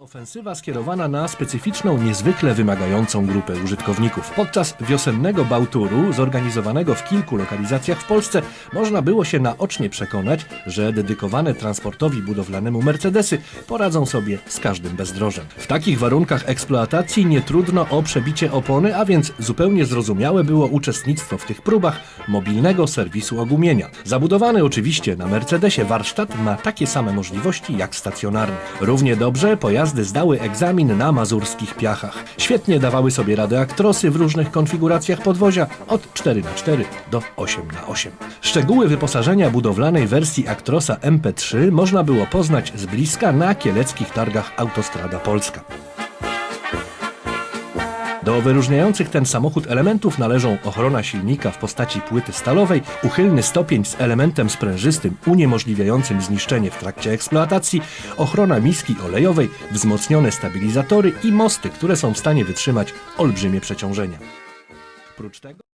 Ofensywa skierowana na specyficzną, niezwykle wymagającą grupę użytkowników. Podczas wiosennego Bałturu, zorganizowanego w kilku lokalizacjach w Polsce, można było się naocznie przekonać, że dedykowane transportowi budowlanemu Mercedesy poradzą sobie z każdym bezdrożem. W takich warunkach eksploatacji nie trudno o przebicie opony, a więc zupełnie zrozumiałe było uczestnictwo w tych próbach mobilnego serwisu ogumienia. Zabudowany oczywiście na Mercedesie warsztat ma takie same możliwości jak stacjonarny. Równie dobrze pojazdy zdały egzamin na mazurskich piachach. Świetnie dawały sobie radę aktrosy w różnych konfiguracjach podwozia od 4x4 do 8x8. Szczegóły wyposażenia budowlanej wersji Actrosa MP3 można było poznać z bliska na kieleckich targach Autostrada Polska. Do wyróżniających ten samochód elementów należą ochrona silnika w postaci płyty stalowej, uchylny stopień z elementem sprężystym uniemożliwiającym zniszczenie w trakcie eksploatacji, ochrona miski olejowej, wzmocnione stabilizatory i mosty, które są w stanie wytrzymać olbrzymie przeciążenia. Oprócz tego